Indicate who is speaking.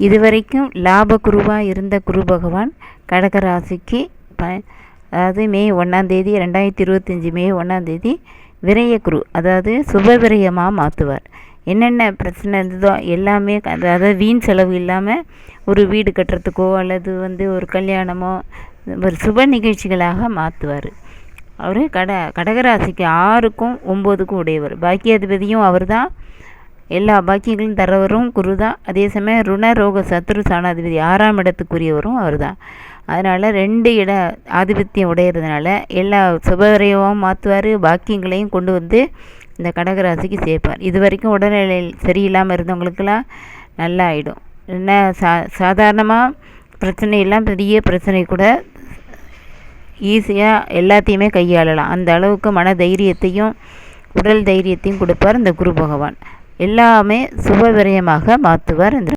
Speaker 1: இதுவரைக்கும் லாப குருவாக இருந்த குரு பகவான் கடகராசிக்கு ப அதாவது மே ஒன்றாந்தேதி ரெண்டாயிரத்தி இருபத்தஞ்சி மே ஒன்றாந்தேதி விரய குரு அதாவது சுப விரயமாக மாற்றுவார் என்னென்ன பிரச்சனை இருந்ததோ எல்லாமே அதாவது வீண் செலவு இல்லாமல் ஒரு வீடு கட்டுறதுக்கோ அல்லது வந்து ஒரு கல்யாணமோ ஒரு சுப நிகழ்ச்சிகளாக மாற்றுவார் அவர் கட கடகராசிக்கு ஆறுக்கும் ஒம்போதுக்கும் உடையவர். பாக்கியாதிபதியும் அவர் தான் எல்லா பாக்கியங்களும் தரவரும் குரு தான் அதே சமயம் ருண ரோக சத்ரு சாணாதிபதி ஆறாம் இடத்துக்குரியவரும் அவர் தான் அதனால் ரெண்டு இட ஆதிபத்தியம் உடையிறதுனால எல்லா சுபவரையவும் மாற்றுவார் பாக்கியங்களையும் கொண்டு வந்து இந்த கடகராசிக்கு சேர்ப்பார். இது வரைக்கும் உடல்நிலை சரியில்லாமல் இருந்தவங்களுக்கெல்லாம் நல்லா ஆகிடும் என்ன சா சாதாரணமாக பிரச்சனை எல்லாம் பெரிய பிரச்சனை கூட ஈஸியாக எல்லாத்தையுமே கையாளலாம். அந்த அளவுக்கு மன தைரியத்தையும் உடல் தைரியத்தையும் கொடுப்பார் இந்த குரு பகவான். எல்லாமே சுப விரயமாக மாற்றுவார் இந்த